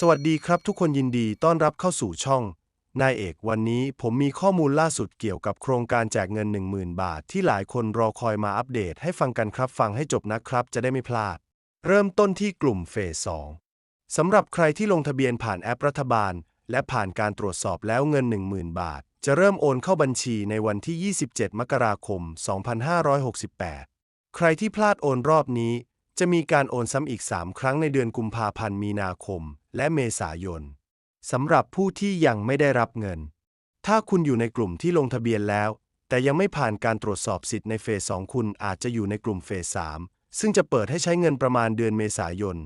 สวัสดีครับทุกคนยินดีต้อนรับเข้าสู่ช่อง นายเอกวันนี้ผมมีข้อมูลล่าสุดเกี่ยวกับโครงการแจกเงิน 10,000 บาท ที่หลายคนรอคอยมาอัปเดตให้ฟังกันครับฟังให้จบนะครับ จะได้ไม่พลาด เริ่มต้นที่กลุ่มเฟส 2 สำหรับใครที่ลงทะเบียนผ่านแอปรัฐบาล และผ่านการตรวจสอบแล้วเงิน 10,000 บาท จะเริ่มโอนเข้าบัญชีในวันที่ 27 มกราคม 2568 ใครที่พลาดโอนรอบนี้ จะมีการโอนซ้ำอีก 3 ครั้งในเดือนกุมภาพันธ์มีนาคม และเมษายนสำหรับผู้ที่ยังไม่ได้รับเงิน ถ้าคุณอยู่ในกลุ่มที่ลงทะเบียนแล้ว แต่ยังไม่ผ่านการตรวจสอบสิทธิ์ในเฟส2คุณอาจจะอยู่ในกลุ่มเฟส3ซึ่งจะเปิดให้ใช้เงินประมาณเดือนเมษายน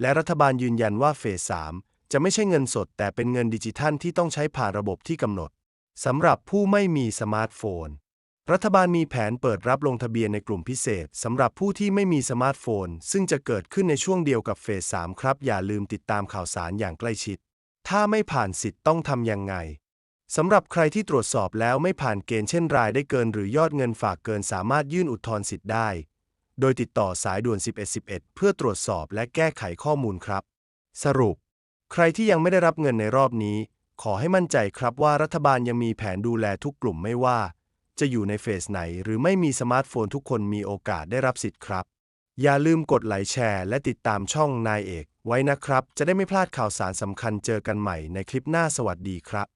และรัฐบาลยืนยันว่าเฟส3จะไม่ใช่เงินสด แต่เป็นเงินดิจิทัลที่ต้องใช้ผ่านระบบที่กำหนดสำหรับผู้ไม่มีสมาร์ทโฟน รัฐบาลมีแผนเปิดรับลงทะเบียนในกลุ่มพิเศษสำหรับผู้ที่ไม่มีสมาร์ทโฟน ซึ่งจะเกิดขึ้นในช่วงเดียวกับเฟส 3 ครับ อย่าลืมติดตามข่าวสารอย่างใกล้ชิด ถ้าไม่ผ่านสิทธิ์ต้องทำยังไงสำหรับใครที่ตรวจสอบแล้วไม่ผ่านเกณฑ์เช่นรายได้เกินหรือยอดเงินฝากเกินสามารถยื่นอุทธรณ์สิทธิ์ได้ โดยติดต่อสายด่วน 1111 เพื่อตรวจสอบและแก้ไขข้อมูลครับ สรุป ใครที่ยังไม่ได้รับเงินในรอบนี้ ขอให้มั่นใจครับว่ารัฐบาลยังมีแผนดูแลทุกกลุ่มไม่ว่า จะอยู่ในเฟสไหน หรือไม่มีสมาร์ทโฟนทุกคนมีโอกาสได้รับสิทธิ์ครับ อย่าลืมกดไลค์แชร์ และติดตามช่องนายเอก ไว้นะครับ จะได้ไม่พลาดข่าวสารสำคัญเจอกันใหม่ในคลิปหน้าสวัสดีครับ